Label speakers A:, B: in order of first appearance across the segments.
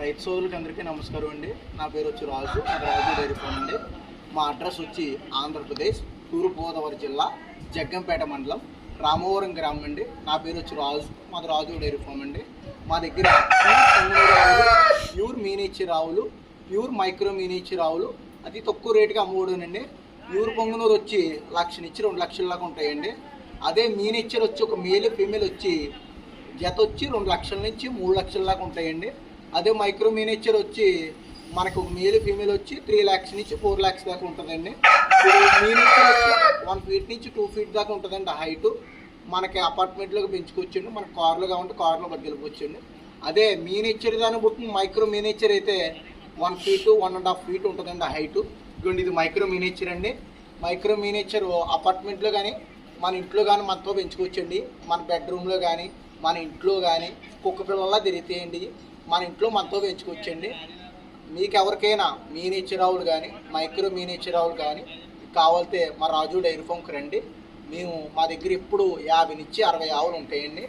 A: రైతు సోదరులకి అందరికీ నమస్కారం అండి. నా పేరు వచ్చి రాజు రాజు డైరీ ఫామ్ అండి. మా అడ్రస్ వచ్చి ఆంధ్రప్రదేశ్ తూర్పుగోదావరి జిల్లా జగ్గంపేట మండలం రామవరం గ్రామం అండి. నా పేరు వచ్చి రాజు మాది రాజు డైరీ ఫామ్ అండి. మా దగ్గర ప్యూర్ పొంగనూరు ఆవులు pure miniature pure micro miniature ఆవులు అతి తక్కువ రేటుకి అమ్ముడునండి ప్యూర్ పొంగునూరు వచ్చి లక్ష నుంచి రెండు లక్షల దాకా ఉంటాయండి. అదే మీనిచ్చర్ వచ్చి ఒక మేల్ ఫీమేల్ వచ్చి జత వచ్చి రెండు లక్షల నుంచి మూడు లక్షల దాకా ఉంటాయండి. అదే మైక్రో మినిచర్ వచ్చి మనకు మేల్ ఫీమేల్ వచ్చి త్రీ ల్యాక్స్ నుంచి ఫోర్ ల్యాక్స్ దాకా ఉంటుందండి. మినిచర్ వన్ ఫీట్ నుంచి టూ ఫీట్ దాకా ఉంటుందండి హైట్ మనకి అపార్ట్మెంట్లోకి పెంచుకోవచ్చండి మనకు కార్లో కావాలంటే కార్లో బద్దలుకోవచ్చండి అదే మీనేచర్ దాని బట్టి మైక్రో మినిచర్ అయితే one feet one and half feet ఉంటుందండి హైట్ ఇదిగోండి ఇది మైక్రో మినిచర్ అండి. మైక్రో మినిచర్ అపార్ట్మెంట్లో కానీ మన ఇంట్లో కానీ మనతో పెంచుకోవచ్చండి మన బెడ్రూమ్లో కానీ మన ఇంట్లో కానీ కుక్క పిల్లల్లా తిరుగుతాయండి. మన ఇంట్లో మనతో పెంచుకొచ్చండి మీకు ఎవరికైనా మీనిచ్చర్ కానీ మైక్రో మీనిచ్చర్ కానీ కావాలితే మా రాజు డైరీ ఫామ్కి రండి. మేము మా దగ్గర ఇప్పుడు యాభై నుంచి అరవై ఆవులు ఉంటాయండి.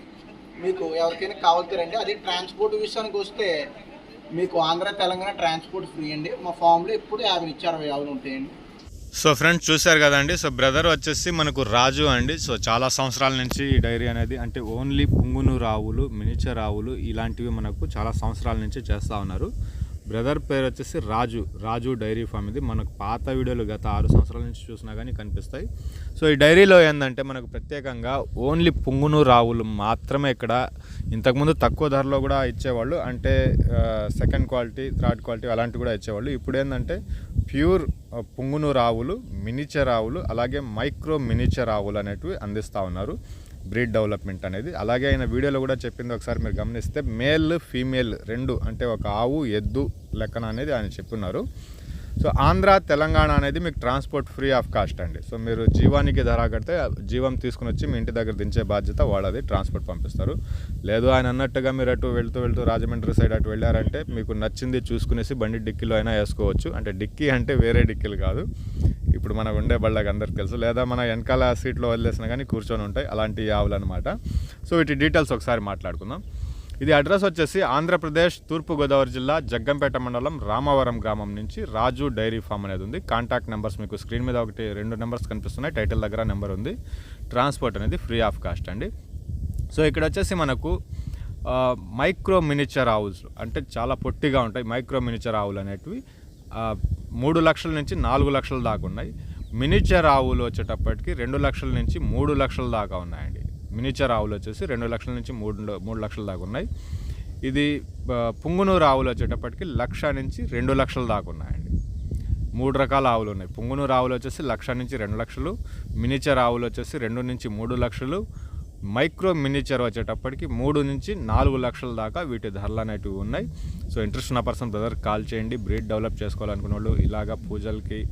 A: మీకు ఎవరికైనా కావాలితే రండి. అది ట్రాన్స్పోర్ట్ విషయానికి వస్తే మీకు ఆంధ్ర తెలంగాణ ట్రాన్స్పోర్ట్ ఫ్రీ అండి. మా ఫామ్లో ఇప్పుడు యాభై నుంచి అరవై ఆవులు ఉంటాయండి.
B: సో ఫ్రెండ్స్ చూశారు కదండి? సో బ్రదర్ వచ్చేసి మనకు రాజు అండి. సో చాలా సంవత్సరాల నుంచి ఈ డైరీ అనేది అంటే ఓన్లీ పుంగును రావులు మినిచర్ రావులు ఇలాంటివి మనకు చాలా సంవత్సరాల నుంచి చేస్తూ ఉన్నారు. బ్రదర్ పేరు వచ్చేసి రాజు. రాజు డైరీ ఫామ్ ఇది. మనకు పాత వీడియోలు గత ఆరు సంవత్సరాల నుంచి చూసినా కానీ కనిపిస్తాయి. సో ఈ డైరీలో ఏంటంటే మనకు ప్రత్యేకంగా ఓన్లీ పుంగును రావులు మాత్రమే ఇక్కడ ఇంతకుముందు తక్కువ ధరలో కూడా ఇచ్చేవాళ్ళు. అంటే సెకండ్ క్వాలిటీ థర్డ్ క్వాలిటీ అలాంటివి కూడా ఇచ్చేవాళ్ళు. ఇప్పుడు ఏంటంటే ప్యూర్ పుంగును పుంగునూరు ఆవులు మినిచర్ ఆవులు అలాగే మైక్రో మినిచర్ ఆవులు అనేటివి అందిస్తూ ఉన్నారు. బ్రీడ్ డెవలప్మెంట్ అనేది. అలాగే ఆయన వీడియోలో కూడా చెప్పింది ఒకసారి మీరు గమనిస్తే మేల్ ఫీమేల్ రెండు అంటే ఒక ఆవు ఎద్దు లెక్కన అనేది ఆయన చెప్పున్నారు. సో ఆంధ్ర తెలంగాణ అనేది మీకు ట్రాన్స్పోర్ట్ ఫ్రీ ఆఫ్ కాస్ట్ అండి. సో మీరు జీవానికి ధర కడితే జీవం తీసుకుని వచ్చి మీ ఇంటి దగ్గర దించే బాధ్యత వాళ్ళది ట్రాన్స్పోర్ట్ పంపిస్తారు. లేదు ఆయన అన్నట్టుగా మీరు అటు వెళ్తూ వెళ్తూ రాజమండ్రి సైడ్ అటు వెళ్ళారంటే మీకు నచ్చింది చూసుకునేసి బండి డిక్కీలో అయినా వేసుకోవచ్చు. అంటే డిక్కీ అంటే వేరే డిక్కీలు కాదు. ఇప్పుడు మనకు ఉండే బళ్ళకి అందరికి తెలుసు. లేదా మన వెనకాల సీట్లో వదిలేసినా కానీ కూర్చొని ఉంటాయి అలాంటి ఆవులు అనమాట సో వీటి డీటెయిల్స్ ఒకసారి మాట్లాడుకుందాం. ఇది అడ్రస్ వచ్చేసి ఆంధ్రప్రదేశ్ తూర్పుగోదావరి జిల్లా జగ్గంపేట మండలం రామవరం గ్రామం నుంచి రాజు డైరీ ఫామ్ అనేది ఉంది. కాంటాక్ట్ నెంబర్స్ మీకు స్క్రీన్ మీద ఒకటి రెండు నెంబర్స్ కనిపిస్తున్నాయి. టైటిల్ దగ్గర నెంబర్ ఉంది. ట్రాన్స్పోర్ట్ అనేది ఫ్రీ ఆఫ్ కాస్ట్ అండి. సో ఇక్కడ వచ్చేసి మనకు మైక్రో మినిచర్ ఆవుల్స్ అంటే చాలా పొట్టిగా ఉంటాయి. మైక్రో మినిచర్ ఆవులు అనేటివి మూడు లక్షల నుంచి నాలుగు లక్షల దాకా ఉన్నాయి. మినిచర్ ఆవులు వచ్చేటప్పటికి రెండు లక్షల నుంచి మూడు లక్షల దాకా ఉన్నాయండి. మినిచర్ ఆవులు వచ్చేసి రెండు లక్షల నుంచి మూడు మూడు లక్షల దాకా ఉన్నాయి. ఇది పుంగునూరు ఆవులు వచ్చేటప్పటికి లక్ష నుంచి రెండు లక్షల దాకా ఉన్నాయండి. మూడు రకాల ఆవులు ఉన్నాయి. పుంగునూరు ఆవులు వచ్చేసి లక్ష నుంచి రెండు లక్షలు మినిచర్ ఆవులు వచ్చేసి రెండు నుంచి మూడు లక్షలు మైక్రో మినిచర్ వచ్చేటప్పటికి మూడు నుంచి నాలుగు లక్షల దాకా వీటి ధరలు అనేటివి ఉన్నాయి. సో ఇంట్రెస్ట్ ఉన్న పర్సన్ బ్రదర్ కాల్ చేయండి బ్రీడ్ డెవలప్ చేసుకోవాలనుకున్న వాళ్ళు ఇలాగా పూజలకి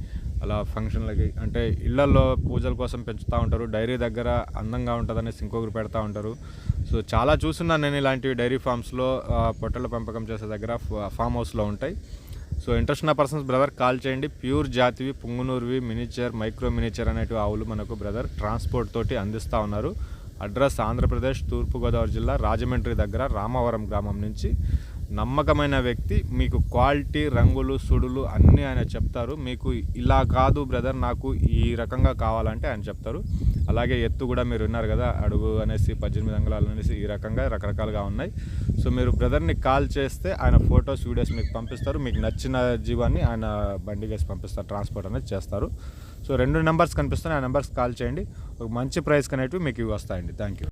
B: అలా ఫంక్షన్లకి అంటే ఇళ్ళలో పూజల కోసం పెంచుతూ ఉంటారు డైరీ దగ్గర అందంగా ఉంటుందనేసి ఇంకొకరు పెడతా ఉంటారు. సో చాలా చూస్తున్నాను నేను ఇలాంటివి డైరీ ఫామ్స్లో పొట్టల పెంపకం చేసే దగ్గర ఫా- ఫామ్ హౌస్లో ఉంటాయి. సో ఇంట్రెస్ట్ ఉన్న పర్సన్స్ బ్రదర్ కాల్ చేయండి ప్యూర్ జాతివి పుంగునూరువి మినిచర్ మైక్రో మినిచర్ అనేటివి ఆవులు మనకు బ్రదర్ ట్రాన్స్పోర్ట్ తోటి అందిస్తూ ఉన్నారు. అడ్రస్ ఆంధ్రప్రదేశ్ తూర్పుగోదావరి జిల్లా రాజమండ్రి దగ్గర రామవరం గ్రామం నుంచి. నమ్మకమైన వ్యక్తి మీకు క్వాలిటీ రంగులు సుడులు అన్నీ ఆయన చెప్తారు. మీకు ఇలా కాదు బ్రదర్ నాకు ఈ రకంగా కావాలంటే ఆయన చెప్తారు. అలాగే ఎత్తు కూడా మీరు విన్నారు కదా అడుగు అనేసి పద్దెనిమిది అంగుళాలు అనేసి ఈ రకంగా రకరకాలుగా ఉన్నాయి. సో మీరు బ్రదర్ని కాల్ చేస్తే ఆయన ఫొటోస్ వీడియోస్ మీకు పంపిస్తారు. మీకు నచ్చిన జీవాన్ని ఆయన బండి వేసి పంపిస్తారు ట్రాన్స్పోర్ట్ అనేది చేస్తారు. సో రెండు నెంబర్స్ కనిపిస్తున్నాయి. ఆ నెంబర్స్ కాల్ చేయండి. ఒక మంచి ప్రైస్ అనేటివి మీకు ఇవి వస్తాయండి. Thank you